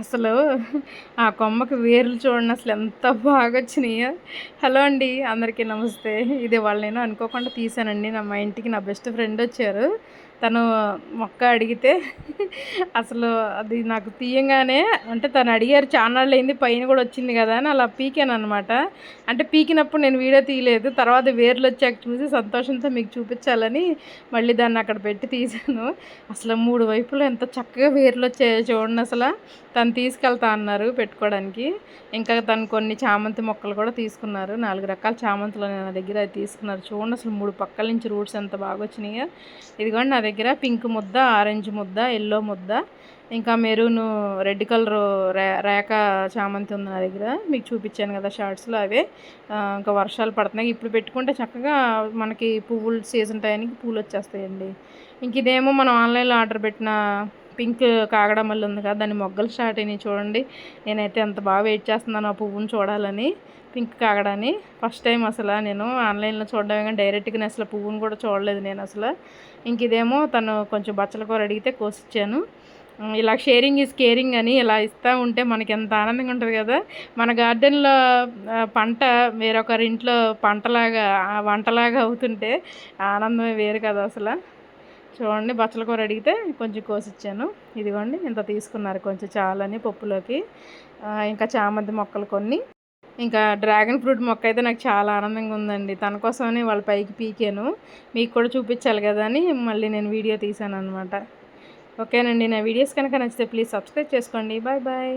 అసలు ఆ కొమ్మకి వేర్లు చూడండి అసలు ఎంత బాగా వచ్చినాయో. హలో అండి అందరికీ నమస్తే. ఇది వాళ్ళు నేను అనుకోకుండా తీసానండి. నా మా ఇంటికి నా బెస్ట్ ఫ్రెండ్ వచ్చారు. తను మొక్క అడిగితే అసలు అది నాకు తీయంగానే అంటే తను అడిగారు ఛానల్ అయింది పైన కూడా వచ్చింది కదా అని అలా పీకాను అనమాట అంటే పీకినప్పుడు నేను వీడియో తీయలేదు తర్వాత వేర్లు వచ్చాక చూసి సంతోషంతో మీకు చూపించాలని మళ్ళీ దాన్ని అక్కడ పెట్టి తీసాను అసలు మూడు వైపులు ఎంత చక్కగా వేర్లు వచ్చాయో చూడండి అసలు. తను తీసుకెళ్తా అన్నారు పెట్టుకోవడానికి. ఇంకా తను కొన్ని చామంతి మొక్కలు కూడా తీసుకున్నారు. నాలుగు రకాల చామంతులు నా దగ్గర తీసుకున్నారు. చూడండి అసలు మూడు పక్కల నుంచి రూట్స్ ఎంత బాగా వచ్చినాయో. ఇదిగోండి నా దగ్గర దగ్గర పింక్ ముద్ద ఆరెంజ్ ముద్ద ఎల్లో ముద్ద ఇంకా మెరూన్ రెడ్ కలర్ రే రేఖ చామంతి ఉంది నా దగ్గర. మీకు చూపించాను కదా షార్ట్స్లో అవే. ఇంకా వర్షాలు పడుతున్నాయి. ఇప్పుడు పెట్టుకుంటే చక్కగా మనకి పువ్వులు సీజన్ టైంకి పూలు వచ్చేస్తాయండి. ఇంక ఇదేమో మనం ఆన్లైన్లో ఆర్డర్ పెట్టిన పింక్ కాగడం వల్ల ఉంది కదా దాన్ని మొగ్గలు స్టార్ట్ అయినాయి చూడండి. నేనైతే ఎంత బాగా వెయిట్ చేస్తున్నాను ఆ పువ్వుని చూడాలని పింక్ కాగడాన్ని. ఫస్ట్ టైం అసలు నేను ఆన్లైన్లో చూడడమే కానీ డైరెక్ట్గా అసలు పువ్వును కూడా చూడలేదు నేను అసలు. ఇంక ఇదేమో తను కొంచెం బచ్చల కూర అడిగితే కోసిచ్చాను. ఇలా షేరింగ్ ఈజ్ కేరింగ్ అని ఇలా ఇస్తూ ఉంటే మనకి ఎంత ఆనందంగా ఉంటుంది కదా. మన గార్డెన్లో పంట వేరొకరి ఇంట్లో పంటలాగా వంటలాగా అవుతుంటే ఆనందమే వేరు కదా అసలు. చూడండి బచ్చల కూర అడిగితే కొంచెం కోసిచ్చాను. ఇదిగోండి ఇంత తీసుకున్నారు కొంచెం చాలని పప్పులోకి. ఇంకా చామంతి మొక్కలు కొన్ని. ఇంకా డ్రాగన్ ఫ్రూట్ మొక్క అయితే నాకు చాలా ఆనందంగా ఉందండి. తన కోసమని వాళ్ళ పైకి పీకాను. మీకు కూడా చూపించాలి కదా అని మళ్ళీ నేను వీడియో తీశాను అనమాట ఓకేనండి నా వీడియోస్ కనుక నచ్చితే ప్లీజ్ సబ్స్క్రైబ్ చేసుకోండి. Bye bye.